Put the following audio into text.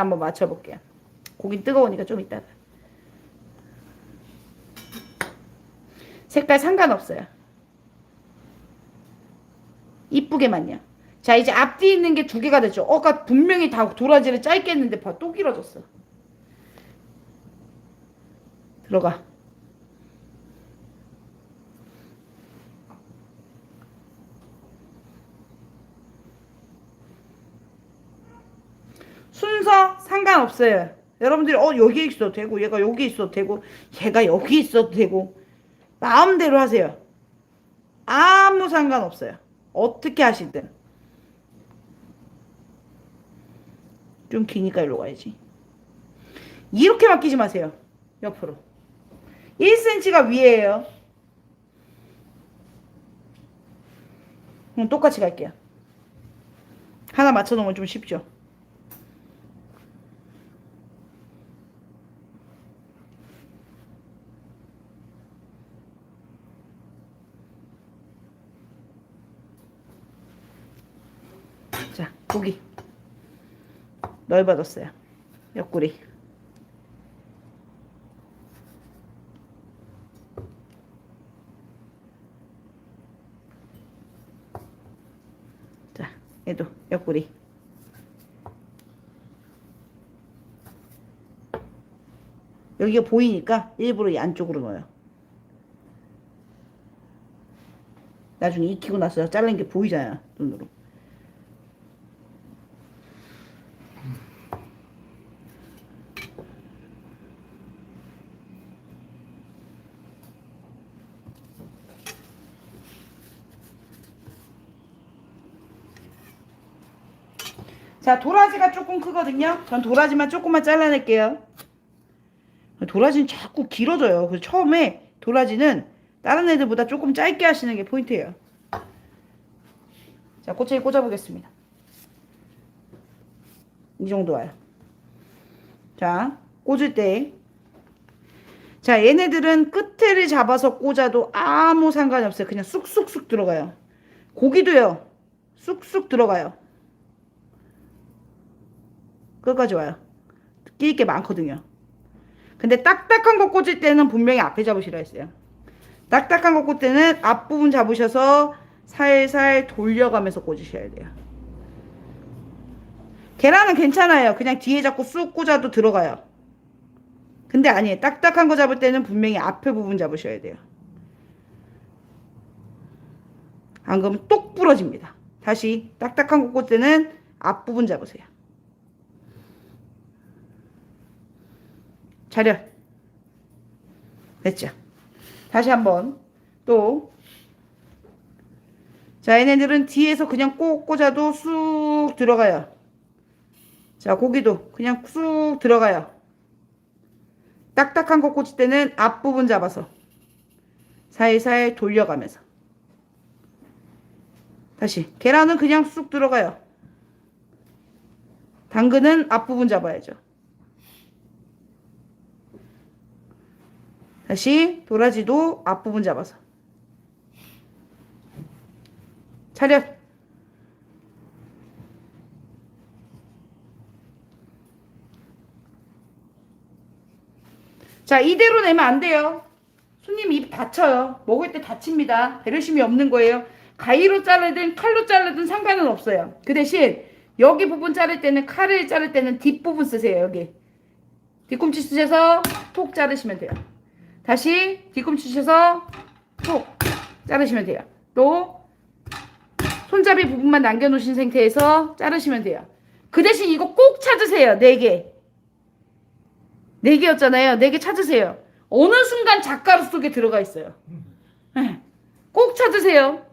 한번 맞춰볼게요. 고긴 뜨거우니까 좀 이따가. 색깔 상관없어요. 이쁘게만요. 자 이제 앞뒤 있는 게 두 개가 됐죠. 어까 분명히 다 도라지를 짧게 했는데 봐 또 길어졌어. 들어가. 순서 상관없어요. 여러분들이 어 여기 있어도 되고 얘가 여기 있어도 되고 얘가 여기 있어도 되고 마음대로 하세요. 아무 상관없어요. 어떻게 하시든. 좀 기니까 일로 가야지. 이렇게 맡기지 마세요. 옆으로. 1cm가 위에요. 그럼 똑같이 갈게요. 하나 맞춰놓으면 좀 쉽죠. 자, 고기. 넓어졌어요. 옆구리. 자, 얘도 옆구리. 여기가 보이니까 일부러 이 안쪽으로 넣어요. 나중에 익히고 나서 자른 게 보이잖아요, 눈으로. 자, 도라지가 조금 크거든요. 전 도라지만 조금만 잘라낼게요. 도라지는 자꾸 길어져요. 그래서 처음에 도라지는 다른 애들보다 조금 짧게 하시는 게 포인트예요. 자, 꼬챙이 꽂아보겠습니다. 이 정도 와요. 자, 꽂을 때. 자, 얘네들은 끝에를 잡아서 꽂아도 아무 상관이 없어요. 그냥 쑥쑥쑥 들어가요. 고기도요. 쑥쑥 들어가요. 끝까지 와요. 끼일 게 많거든요. 근데 딱딱한 거 꽂을 때는 분명히 앞에 잡으시라 했어요. 딱딱한 거 꽂을 때는 앞부분 잡으셔서 살살 돌려가면서 꽂으셔야 돼요. 계란은 괜찮아요. 그냥 뒤에 잡고 쑥 꽂아도 들어가요. 근데 아니에요. 딱딱한 거 잡을 때는 분명히 앞에 부분 잡으셔야 돼요. 안 그러면 똑 부러집니다. 다시 딱딱한 때는 앞부분 잡으세요. 차려. 됐죠? 다시 한번 또. 자, 얘네들은 뒤에서 그냥 꼭 꽂아도 쑥 들어가요. 자, 고기도 그냥 쑥 들어가요. 딱딱한 거 꽂을 때는 앞부분 잡아서 살살 돌려가면서. 다시. 계란은 그냥 쑥 들어가요. 당근은 앞부분 잡아야죠. 다시 도라지도 앞부분 잡아서. 차렷. 자 이대로 내면 안 돼요. 손님 입 다쳐요. 먹을 때 다칩니다. 배려심이 없는 거예요. 가위로 자르든 칼로 자르든 상관은 없어요. 그 대신 여기 부분 자를 때는 칼을 자를 때는 뒷부분 쓰세요 여기. 뒤꿈치 쓰셔서 톡 자르시면 돼요 다시 뒤꿈치 주셔서 톡 자르시면 돼요. 또 손잡이 부분만 남겨놓으신 상태에서 자르시면 돼요. 그 대신 이거 꼭 찾으세요. 네 개. 네 개였잖아요. 네개 찾으세요. 어느 순간 작가루 속에 들어가 있어요. 네. 꼭 찾으세요.